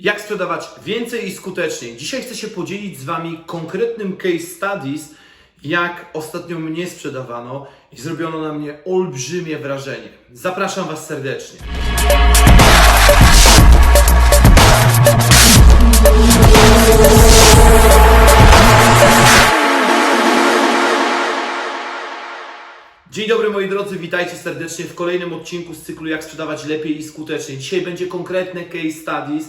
Jak sprzedawać więcej i skuteczniej? Dzisiaj chcę się podzielić z Wami konkretnym case studies, jak ostatnio mnie sprzedawano i zrobiono na mnie olbrzymie wrażenie. Zapraszam Was serdecznie. Dzień dobry moi drodzy, witajcie serdecznie w kolejnym odcinku z cyklu Jak sprzedawać lepiej i skutecznie. Dzisiaj będzie konkretne case studies,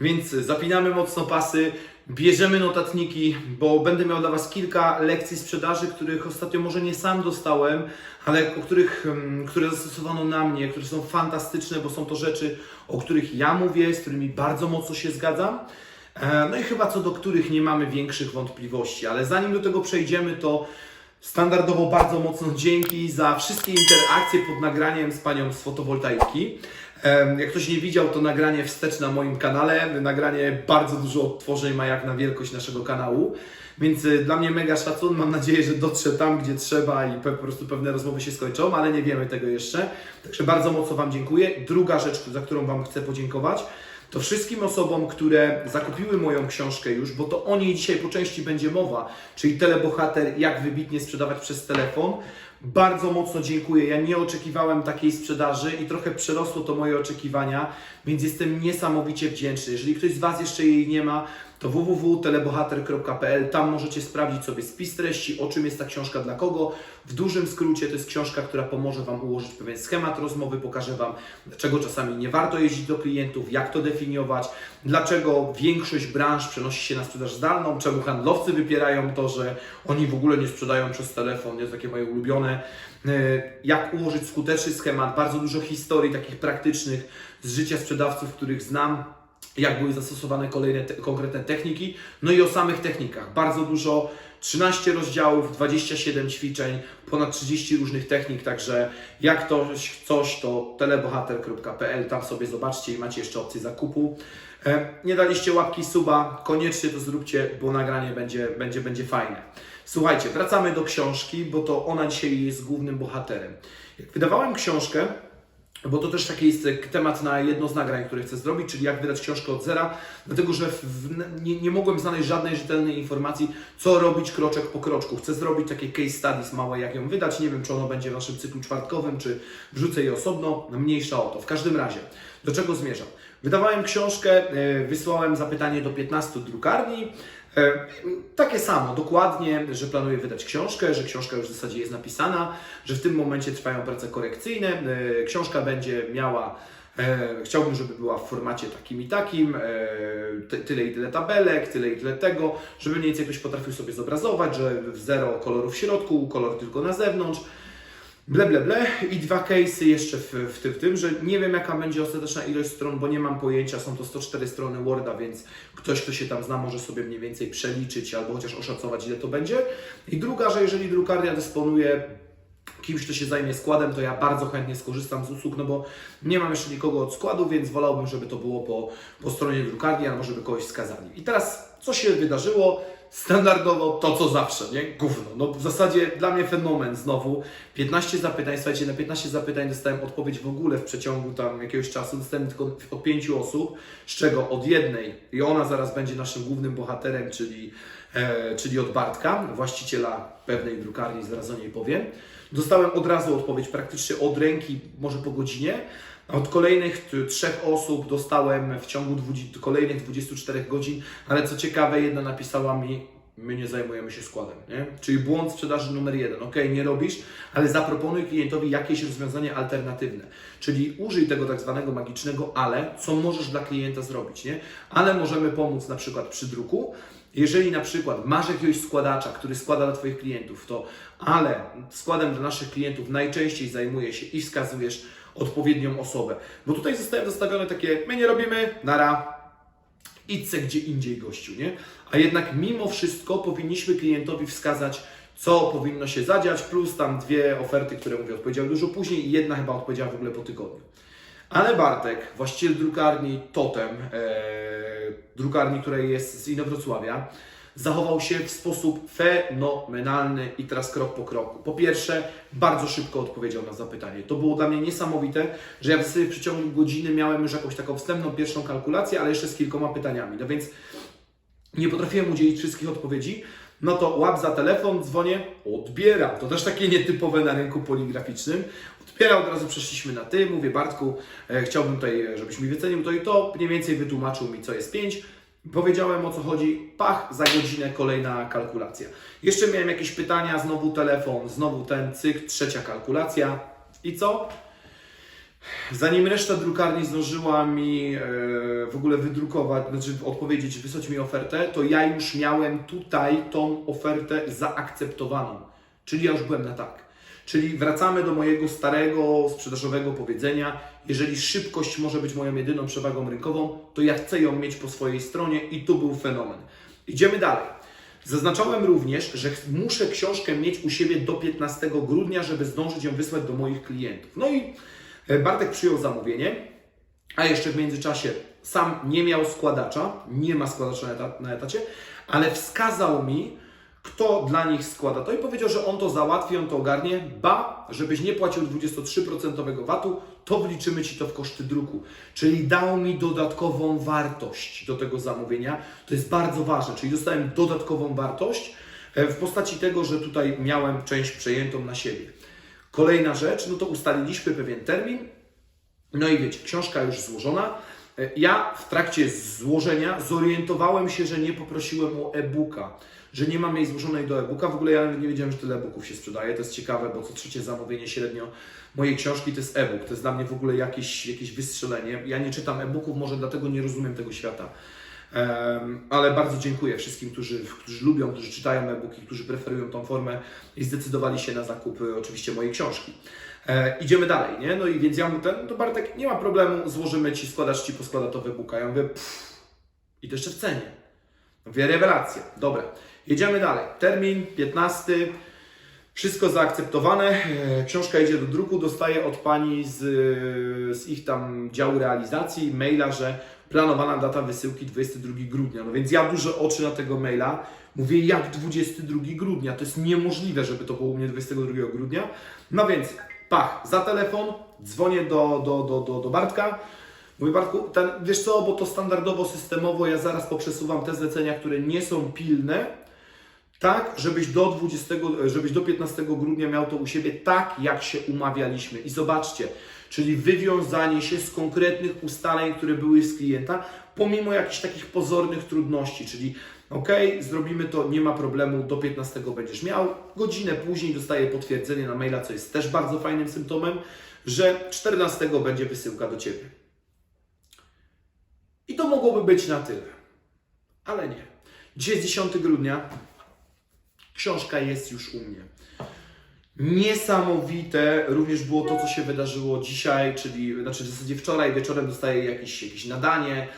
więc zapinamy mocno pasy, bierzemy notatniki, bo będę miał dla Was kilka lekcji sprzedaży, których ostatnio może nie sam dostałem, ale o których, mm, które zastosowano na mnie, które są fantastyczne, bo są to rzeczy, o których ja mówię, z którymi bardzo mocno się zgadzam. E, No i chyba co do których nie mamy większych wątpliwości, ale zanim do tego przejdziemy, to Standardowo bardzo mocno dzięki za wszystkie interakcje pod nagraniem z panią z fotowoltaiki. Jak ktoś nie widział, to nagranie wstecz na moim kanale. Nagranie bardzo dużo odtworzeń ma jak na wielkość naszego kanału. Więc y, dla mnie mega szacun. Mam nadzieję, że dotrze tam, gdzie trzeba i po prostu pewne rozmowy się skończą, ale nie wiemy tego jeszcze. Także bardzo mocno Wam dziękuję. Druga rzecz, za którą Wam chcę podziękować, to wszystkim osobom, które zakupiły moją książkę już, bo to o niej dzisiaj po części będzie mowa, czyli telebohater, jak wybitnie sprzedawać przez telefon. Bardzo mocno dziękuję. Ja nie oczekiwałem takiej sprzedaży i trochę przerosło to moje oczekiwania, więc jestem niesamowicie wdzięczny. Jeżeli ktoś z Was jeszcze jej nie ma, to www.telebohater.pl. Tam możecie sprawdzić sobie spis treści, o czym jest ta książka, dla kogo. W dużym skrócie to jest książka, która pomoże Wam ułożyć pewien schemat rozmowy, pokaże Wam, dlaczego czasami nie warto jeździć do klientów, jak to definiować, dlaczego większość branż przenosi się na sprzedaż zdalną, czemu handlowcy wypierają to, że oni w ogóle nie sprzedają przez telefon, jest takie moje ulubione. E, Jak ułożyć skuteczny schemat, bardzo dużo historii takich praktycznych z życia sprzedawców, których znam jak były zastosowane kolejne te, konkretne techniki, no i o samych technikach. Bardzo dużo, 13 rozdziałów, 27 ćwiczeń, ponad 30 różnych technik, także jak to coś, to telebohater.pl, tam sobie zobaczcie i macie jeszcze opcję zakupu. E, Nie daliście łapki suba, koniecznie to zróbcie, bo nagranie będzie, będzie, będzie fajne. Słuchajcie, wracamy do książki, bo to ona dzisiaj jest głównym bohaterem. Jak wydawałem książkę, bo to też taki jest temat na jedno z nagrań, które chcę zrobić, czyli jak wydać książkę od zera, dlatego że w, nie, nie mogłem znaleźć żadnej rzetelnej informacji, co robić kroczek po kroczku. Chcę zrobić takie case studies małe, jak ją wydać. Nie wiem, czy ono będzie w naszym cyklu czwartkowym, czy wrzucę je osobno. No, Mniejsza o to. W każdym razie, do czego zmierzam? Wydawałem książkę, e, wysłałem zapytanie do 15 drukarni. E, Takie samo, dokładnie, że planuję wydać książkę, że książka już w zasadzie jest napisana, że w tym momencie trwają prace korekcyjne. E, Książka będzie miała, e, chciałbym, żeby była w formacie takim i takim, ty- tyle i tyle tabelek, tyle i tyle tego, żeby mniej więcej ktoś potrafił sobie zobrazować, że w zero kolorów w środku, kolor tylko na zewnątrz. Ble, ble, ble. I dwa case'y jeszcze w, w, tym, w tym, że nie wiem jaka będzie ostateczna ilość stron, bo nie mam pojęcia, są to 104 strony Worda, więc ktoś, kto się tam zna, może sobie mniej więcej przeliczyć albo chociaż oszacować, ile to będzie. I druga, że jeżeli drukarnia dysponuje kimś, kto się zajmie składem, to ja bardzo chętnie skorzystam z usług, no bo nie mam jeszcze nikogo od składu, więc wolałbym, żeby to było po, po stronie drukarni, albo żeby kogoś wskazali. I teraz, co się wydarzyło? Standardowo to, co zawsze, nie? Gówno. No w zasadzie dla mnie fenomen znowu. 15 zapytań, słuchajcie, na 15 zapytań dostałem odpowiedź w ogóle w przeciągu tam jakiegoś czasu. Dostałem tylko od 5 osób, z czego od jednej i ona zaraz będzie naszym głównym bohaterem, czyli, czyli od Bartka, właściciela pewnej drukarni, zaraz o niej powiem. Dostałem od razu odpowiedź praktycznie od ręki, może po godzinie. Od kolejnych trzech osób dostałem w ciągu 20, kolejnych 24 godzin, ale co ciekawe, jedna napisała mi, my nie zajmujemy się składem, nie? Czyli błąd sprzedaży numer jeden. Ok, nie robisz, ale zaproponuj klientowi jakieś rozwiązanie alternatywne. Czyli użyj tego tak zwanego magicznego ale, co możesz dla klienta zrobić, nie? Ale możemy pomóc na przykład przy druku, jeżeli na przykład masz jakiegoś składacza, który składa dla Twoich klientów, to ale składem dla naszych klientów najczęściej zajmuje się i wskazujesz odpowiednią osobę. Bo tutaj zostały zostawione takie, my nie robimy, nara, idźcie gdzie indziej gościu, nie? A jednak mimo wszystko powinniśmy klientowi wskazać, co powinno się zadziać, plus tam dwie oferty, które mówię, odpowiedziały dużo później i jedna chyba odpowiedziała w ogóle po tygodniu. Ale Bartek, właściciel drukarni Totem, e, drukarni, której jest z Inowrocławia, zachował się w sposób fenomenalny i teraz krok po kroku. Po pierwsze, bardzo szybko odpowiedział na zapytanie. To było dla mnie niesamowite, że ja w w przeciągu godziny miałem już jakąś taką wstępną pierwszą kalkulację, ale jeszcze z kilkoma pytaniami. No więc nie potrafiłem udzielić wszystkich odpowiedzi, no to łap za telefon, dzwonię, odbieram. To też takie nietypowe na rynku poligraficznym. Odbieram, od razu przeszliśmy na ty, mówię Bartku, e, chciałbym tutaj, e, żebyś mi wycenił to i to, mniej więcej wytłumaczył mi, co jest 5. Powiedziałem o co chodzi, pach, za godzinę kolejna kalkulacja. Jeszcze miałem jakieś pytania, znowu telefon, znowu ten cykl, trzecia kalkulacja. I co? Zanim reszta drukarni zdążyła mi e, w ogóle wydrukować, znaczy odpowiedzieć, wysłać mi ofertę, to ja już miałem tutaj tą ofertę zaakceptowaną. Czyli ja już byłem na tak. Czyli wracamy do mojego starego sprzedażowego powiedzenia: jeżeli szybkość może być moją jedyną przewagą rynkową, to ja chcę ją mieć po swojej stronie i tu był fenomen. Idziemy dalej. Zaznaczałem również, że muszę książkę mieć u siebie do 15 grudnia, żeby zdążyć ją wysłać do moich klientów. No i Bartek przyjął zamówienie, a jeszcze w międzyczasie sam nie miał składacza, nie ma składacza na etacie, ale wskazał mi, kto dla nich składa to i powiedział, że on to załatwi, on to ogarnie, ba, żebyś nie płacił 23% VAT-u, to wliczymy Ci to w koszty druku. Czyli dał mi dodatkową wartość do tego zamówienia. To jest bardzo ważne, czyli dostałem dodatkową wartość e, w postaci tego, że tutaj miałem część przejętą na siebie. Kolejna rzecz, no to ustaliliśmy pewien termin, no i wiecie, książka już złożona. E, Ja w trakcie złożenia zorientowałem się, że nie poprosiłem o e-booka, że nie mam jej złożonej do e-booka. W ogóle ja nie wiedziałem, że tyle e-booków się sprzedaje. To jest ciekawe, bo co trzecie zamówienie średnio mojej książki to jest e-book. To jest dla mnie w ogóle jakieś, jakieś wystrzelenie. Ja nie czytam e-booków, może dlatego nie rozumiem tego świata. Ale bardzo dziękuję wszystkim, którzy, którzy lubią, którzy czytają e-booki, którzy preferują tą formę i zdecydowali się na zakup e, oczywiście mojej książki. E, idziemy dalej, nie? No i więc ja mu ten, to Bartek, nie ma problemu, złożymy Ci, składasz Ci, poskłada to e-booka. Ja mówię, pff, i to jeszcze w cenie. Mówię, rewelacja. Dobra, jedziemy dalej. Termin 15. Wszystko zaakceptowane. E, Książka idzie do druku. Dostaję od pani z, z ich tam działu realizacji maila, że planowana data wysyłki 22 grudnia. No więc ja duże oczy na tego maila. Mówię, jak 22 grudnia? To jest niemożliwe, żeby to było u mnie 22 grudnia. No więc, pach, za telefon, dzwonię do, do, do, do, do Bartka. Mówię, Bartku, ten, wiesz co, bo to standardowo, systemowo, ja zaraz poprzesuwam te zlecenia, które nie są pilne, tak, żebyś do 20, żebyś do 15 grudnia miał to u siebie tak, jak się umawialiśmy. I zobaczcie, czyli wywiązanie się z konkretnych ustaleń, które były z klienta, pomimo jakichś takich pozornych trudności, czyli ok, zrobimy to, nie ma problemu, do 15 będziesz miał. Godzinę później dostaję potwierdzenie na maila, co jest też bardzo fajnym symptomem, że 14 będzie wysyłka do Ciebie. I to mogłoby być na tyle. Ale nie. Dzisiaj jest 10 grudnia. Książka jest już u mnie. Niesamowite również było to, co się wydarzyło dzisiaj, czyli znaczy w zasadzie wczoraj wieczorem dostaję jakieś, jakieś nadanie,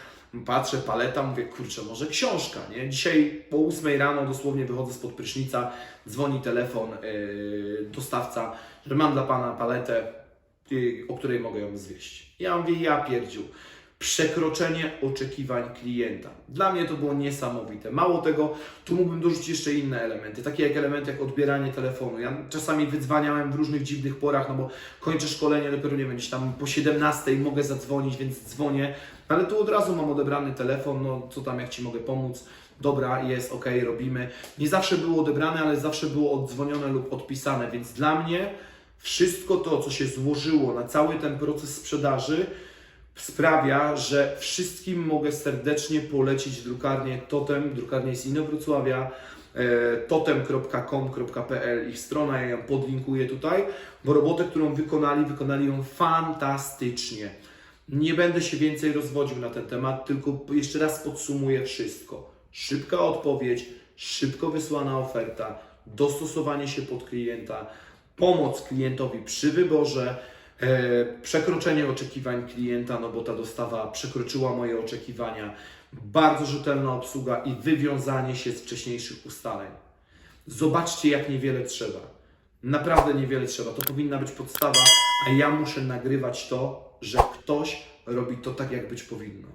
patrzę, paleta, mówię, kurczę, może książka, nie? Dzisiaj po 8 rano dosłownie wychodzę spod prysznica, dzwoni telefon, yy, dostawca, że mam dla Pana paletę, yy, o której mogę ją zwieść. Ja mówię, ja pierdziu. Przekroczenie oczekiwań klienta. Dla mnie to było niesamowite. Mało tego, tu mógłbym dorzucić jeszcze inne elementy, takie jak elementy jak odbieranie telefonu. Ja czasami wydzwaniałem w różnych dziwnych porach, no bo kończę szkolenie, dopiero nie wiem, gdzieś tam po 17 mogę zadzwonić, więc dzwonię, ale tu od razu mam odebrany telefon, no co tam, jak Ci mogę pomóc, dobra, jest, ok, robimy. Nie zawsze było odebrane, ale zawsze było oddzwonione lub odpisane, więc dla mnie wszystko to, co się złożyło na cały ten proces sprzedaży, sprawia, że wszystkim mogę serdecznie polecić drukarnię Totem, drukarnię z Inowrocławia, e, totem.com.pl, ich strona, ja ją podlinkuję tutaj, bo robotę, którą wykonali, wykonali ją fantastycznie. Nie będę się więcej rozwodził na ten temat, tylko jeszcze raz podsumuję wszystko. Szybka odpowiedź, szybko wysłana oferta, dostosowanie się pod klienta, pomoc klientowi przy wyborze, przekroczenie oczekiwań klienta, no bo ta dostawa przekroczyła moje oczekiwania, bardzo rzetelna obsługa i wywiązanie się z wcześniejszych ustaleń. Zobaczcie, jak niewiele trzeba. Naprawdę niewiele trzeba. To powinna być podstawa, a ja muszę nagrywać to, że ktoś robi to tak, jak być powinno.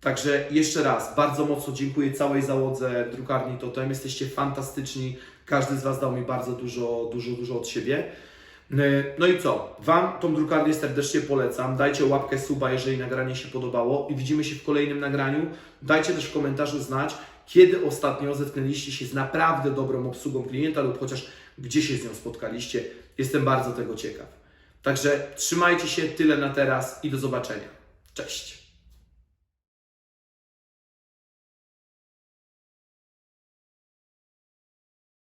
Także jeszcze raz, bardzo mocno dziękuję całej załodze drukarni Totem. Jesteście fantastyczni. Każdy z Was dał mi bardzo dużo, dużo, dużo od siebie. Yy, No i co? Wam tą drukarnię serdecznie polecam. Dajcie łapkę suba, jeżeli nagranie się podobało i widzimy się w kolejnym nagraniu. Dajcie też w komentarzu znać, kiedy ostatnio zetknęliście się z naprawdę dobrą obsługą klienta lub chociaż gdzie się z nią spotkaliście. Jestem bardzo tego ciekaw. Także trzymajcie się, tyle na teraz i do zobaczenia. Cześć!